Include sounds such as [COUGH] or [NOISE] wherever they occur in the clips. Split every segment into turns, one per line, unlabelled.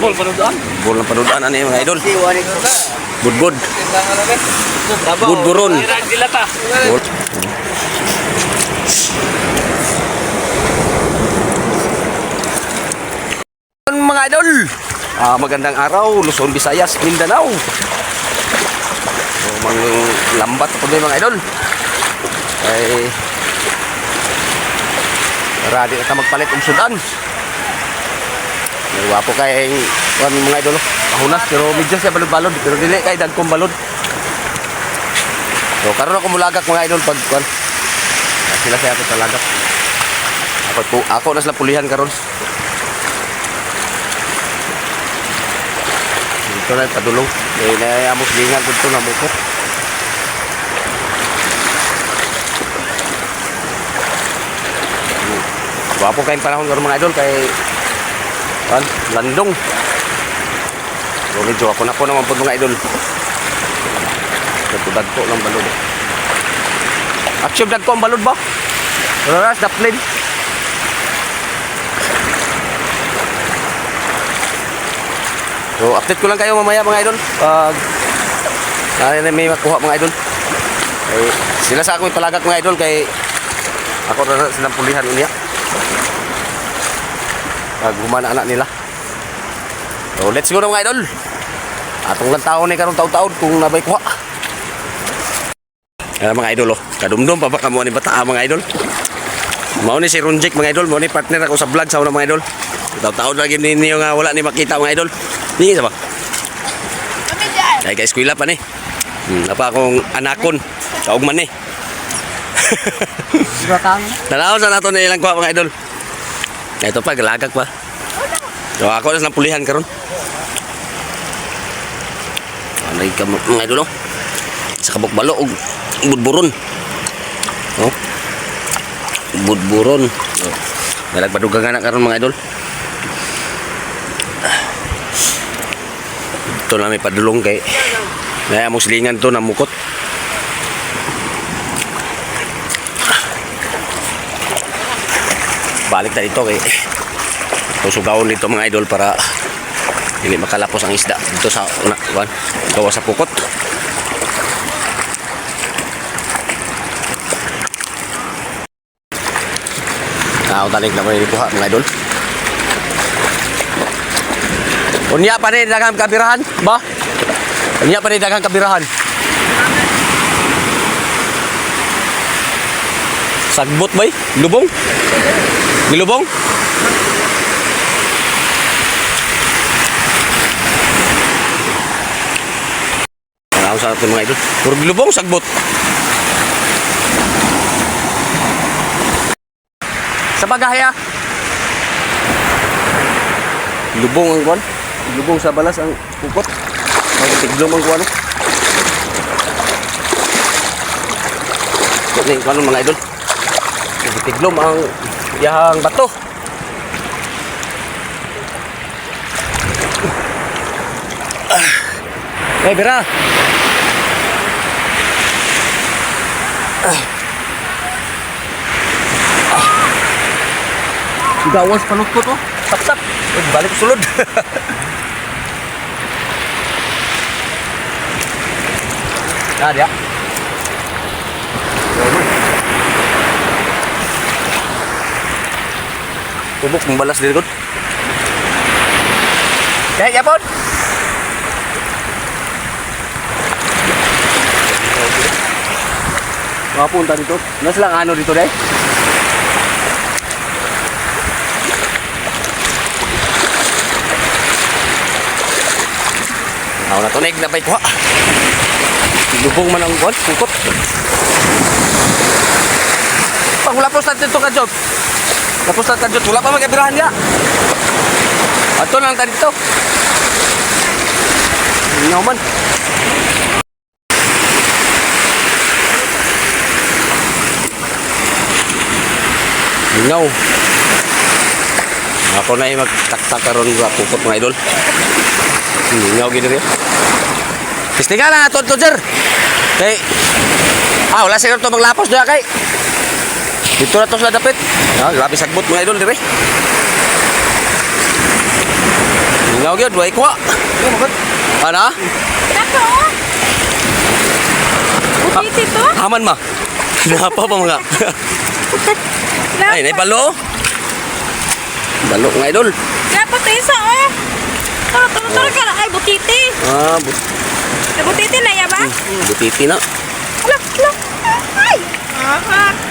Bol panudan.
Bol ng panudan yung mga idol. Budbud. Budburon.
Sila ta.
Bol. Mga idol. Ah, magandang araw, Luzon, Visayas, Mindanao. So, mga lambat po mga idol. Ay Ready na ta magpalit og sudan. Wapo kay kuan mga idol. Pahunas pero medyo siya balod-balod pero dili kay dagkong balod. So karon ako mulagak mga idol pag kuan. Sila siya ato talagak. Ako po ako na sila pulihan karon. Dito na padulong. Eh naayamos lingan dito na bukot. Wapo kayong panahon karon mga idol kay Kan, landong. So medyo ako na po naman po mga idol. Ito dagko ng balod. Action dagko ang balod ba? Raras, daplin. So update ko lang kayo mamaya mga idol. Pag uh, may makuha mga idol. Kay, sila sa ako palagak mga idol kay ako na silang pulihan unya pag humana anak nila. So let's go na mga idol. Atong lang taon ni karong taon-taon kung nabay kuha. Ayan mga idol oh. Kadumdum pa ba kamo ni bata mga idol. Mao ni si Runjik mga idol, mao ni partner ako sa vlog sa una mga idol. Taon-taon lagi ninyo nga wala ni makita mga idol. Ni sa ba? Ay guys, eskwela pa ni. Hmm, apa akong anakon. Kaugman ni. [LAUGHS] Tanaw sa nato na ilang kuha mga idol. Ito pa, galagag pa. So ako na lang pulihan karon. Ano yung kam- mga idol, no? Sa kabok balo, og budburon. Oh. Budburon. Oh. Dalag padugang anak karon mga idol. Ito na may padulong kay Naya muslingan to na mukot. Balik na dito kay susugawon dito mga idol para hindi makalapos ang isda dito sa una kuan gawa sa pukot tanig na may kuha mga idol Unya pa rin daghang kabirahan ba? Unya pa rin daghang kabirahan Sagbot bay? Lubong? Gilubong? Wala sa atin mga idol. Puro gilubong, sagbot. Sa bagahaya. Lubong ang kuwan. Lubong sa balas ang pupot. Magtiglom ang kuwan. Ito na yung kuwan mga idol. Magtiglom ang yang bato. Eh, Bira. Gawas panot ko to. Sapsap. Eh, balik sulod. [LAUGHS] Nah, dia. Tubok membalas diri ko. Kaya yapon. Mapunta dito. Nas lang ano dito dai. Ako na tunig na bay kuha. Lubong man ang kuwan, pukot. Pangulapos natin ito ka, Job. Tapos na tayo, wala pa magkabirahan niya. Ato lang tayo dito. Hingaw man. Hingaw. Ako na yung magtaktak karon sa pupot mga idol. Hingaw gini rin. Tistingan na ato ito, sir. Kay, ah, wala siguro ito maglapos doon kay. Dito na to sila dapit. Ah, grabe sagbot mga idol dire. Ingaw gyud, way kwa. Ana?
Dako oh. Butiti to.
Haman ma. Napa pa mga. Ay, nay balo. Balo nga idol.
Dapat isa oh. Tara, tara, tara ka na. Ay, butiti.
Ah, but
butiti na ya ba?
butiti na.
Ala, ala. Ay. Aha. Tara.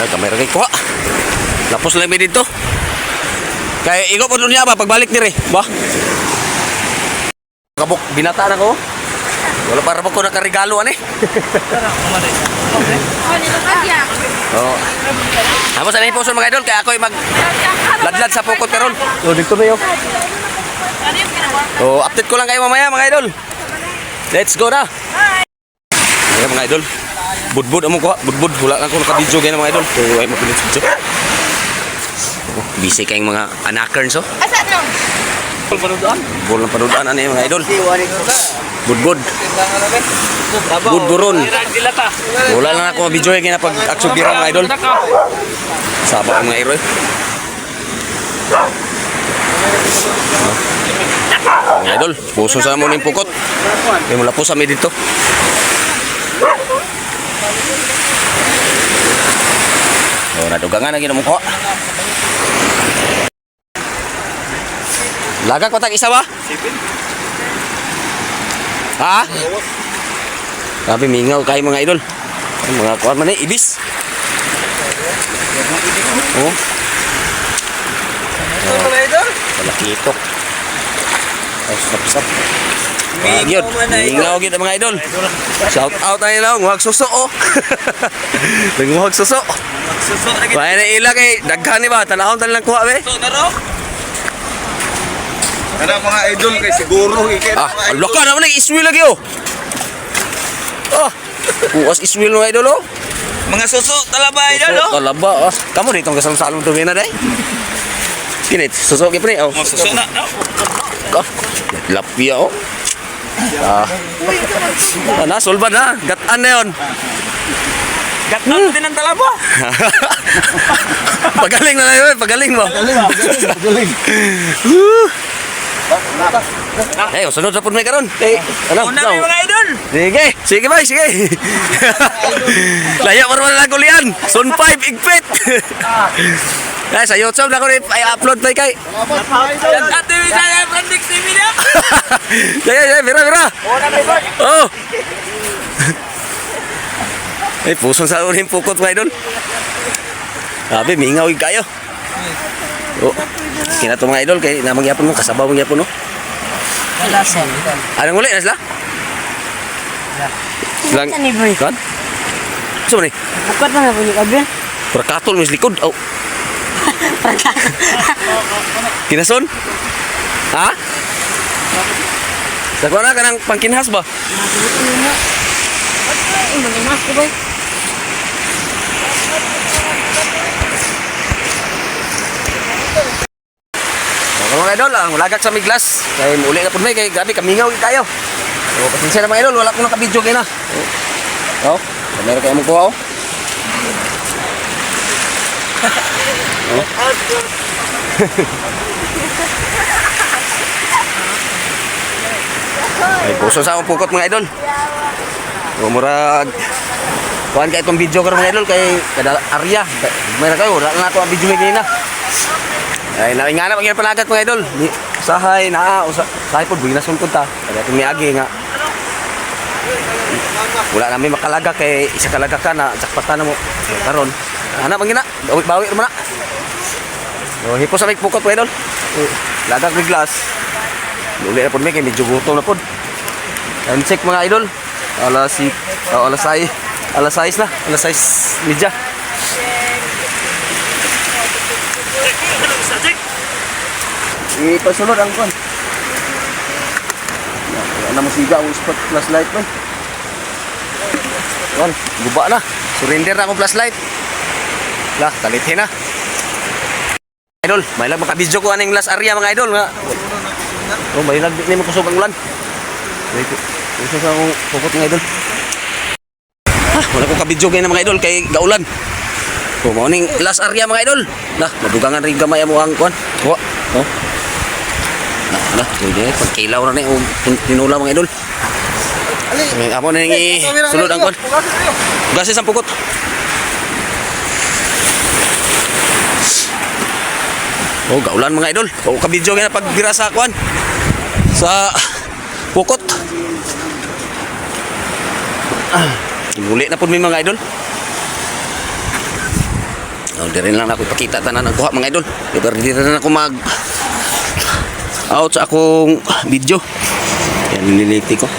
Ay, kamera kay kwa. Lapos lang mi dito. Kay igo po niya ba pagbalik dire, ba? Kabuk binata na ko. Wala para pa ko nakaregalo ani.
Oh, nilagyan.
Oo. Amo sa ni puso mga idol kay ako mag ladlad sa pukot karon. Oh, dito na yo. Oh, update ko lang kayo mamaya mga idol. Let's go na. Ayan mga idol. Budbud amo ko, budbud wala na ako naka-video ganyan mga idol. Kaya ay mapilit video. Oh, busy kayong mga anakerns oh.
Asa no?
Bol ng panudan ano yung mga idol. Budbud. Budburon. Wala lang ako ma-video kaya na pag aksyon biro mga idol. Saba ang mga hero eh. Mga idol, puso sa mo ng pukot. Kaya mula po sa amin dito. Oh, nadugangan na ginamong ko. Lagak patag isa ba? Ha? Sabi mingaw kayo mga idol. Ang Mga kuwan man eh, ibis. Oh. Malakitok. Ay, stop, stop. Ah, yun. Mingaw yun mga idol. Shout out tayo lang. Huwag suso, oh. [LAUGHS] Nang huwag suso. Kaya na ila kay daghan ni ba? Tanahon talang kuha, be.
Kana mga idol kay siguro ikay
Ah, ang laka naman ng iswil lagi, oh. Ah, bukas iswil mga idol, oh.
mga suso talaba idol
Suso, talaba, oh. Kamu dito ang kasalong-salong ito na, day. Kinit, suso, pa ni, oh.
Mga suso na.
Ka. Lapia oh. Ah. Ah, na, solba na. Gatan na yun.
Gatnan din ang talaba. [LAUGHS]
Pagaling na na yun. Pagaling mo.
Galing.
Eh, oh, sunod sa pun may karon. Eh, ano?
Una may mga idol.
Sige, sige ba, sige. [LAUGHS] Layo pa naman lang kulian. Son 5, igpit. Ay, sa YouTube na ko rin, ay upload pa kay.
At TV saya Brandix TV na.
Sige, sige, mira, mira. Oh. [LAUGHS] Eh, pusong sa unin pukot mga idol. Sabi, mingaw kayo. Oh. Kina to mga idol, kay namang yapon mo, kasabaw mo yapon no.
Sa.
Anong uli na sila? Lang,
ni boy?
kan? Saan ni?
Bukat na Gabriel.
Prakatol mo sa likod. Oh. Kinason? Ha? Sako na ka ng pangkinhas ba?
Mas ko boy.
Mga mga idol, ang lagak sa miglas. Kaya uli na po may, kay gabi kamingaw tayo. So, pasensya na mga idol, wala ko nakabidyo kayo na. Oh, oh kamera kayo mo kuha Ay, puso sa akong pukot mga idol. Umurag. Kuhan kayo itong video ko mga idol kay kada area. Mayroon kayo, wala na ito ang video may na. Ay, naring nga na pag palagat mga idol. Sahay na usa sahay po buhay na sungkod ta. Kada itong miagi nga. Wala namin makalaga kay isa kalaga ka na sakpatan na mo. Karon. Ana mangina, bawi bawi mo na. Oh, hipo sa may pukot mga idol. Lagak may glass. Luli na po may kay medyo gutom na po. Time check mga idol. Alas si oh, alas ay alas 6 na. Alas 6 media. Ipasunod ang kon. Wala na masiga ang spot flashlight mo. Kon, guba na. Surrender na akong flashlight. Lah, talitin na. Idol, may lang makabidyo ko aning last area mga idol nga. Oh, may lang ni mo kusog ang ulan. Wait, isa sa akong pupot mga idol. Ah, wala ko kabidyo kayo ng mga idol kay gaulan. So, mo ning last area mga idol. Nah, madugangan rin gamay mo ang kuan. Kuha. Oh. Nah, nah, pwede pagkilaw na ni o tinula mga idol. Eh, Amo na ni sulod ang kuan. Gasis ang pukot. Oh, gaulan mga idol. O kabidyo nga pagbira sa kuan. Sa pukot. Ah, muli na po may mga idol. Oh, di rin lang ako ipakita tanan ang kuha mga idol. Di ba di rin ako mag out sa akong video. Yan nililiti ko.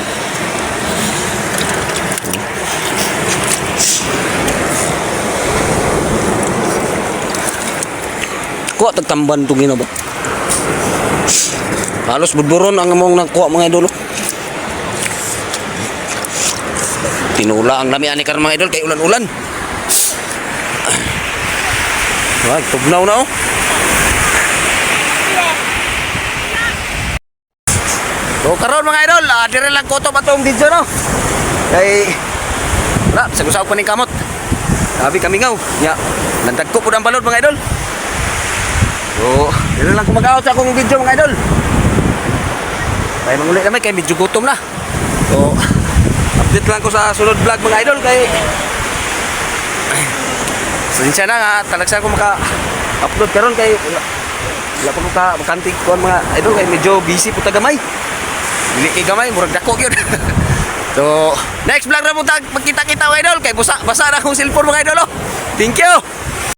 Kuha tagtamban to gino ba? Halos budburon ang among nakuha mga idol. Tinula ang lami ani karon mga idol kay ulan-ulan. Ay, tugnaw na oh. So karon mga idol, ah, dire lang ko to patong video no. Kay na, sagusaw ko ning kamot. Sabi kami ngaw. Ya, nagdagko po ang balod mga idol. So, dire lang ko mag-out sa akong video mga idol. Kay manguli naman kay medyo gutom na. So, update lang ko sa sunod vlog mga idol kay Sinsya na nga, talagsan ko maka-upload karon kay wala, pa ko ka makantig ko mga idol kay medyo busy po tagamay. Dili kay gamay, murag dako gyud. [LAUGHS] so, next vlog na po tag magkita-kita mga idol kay basa basa na akong cellphone mga idol. oh. Thank you.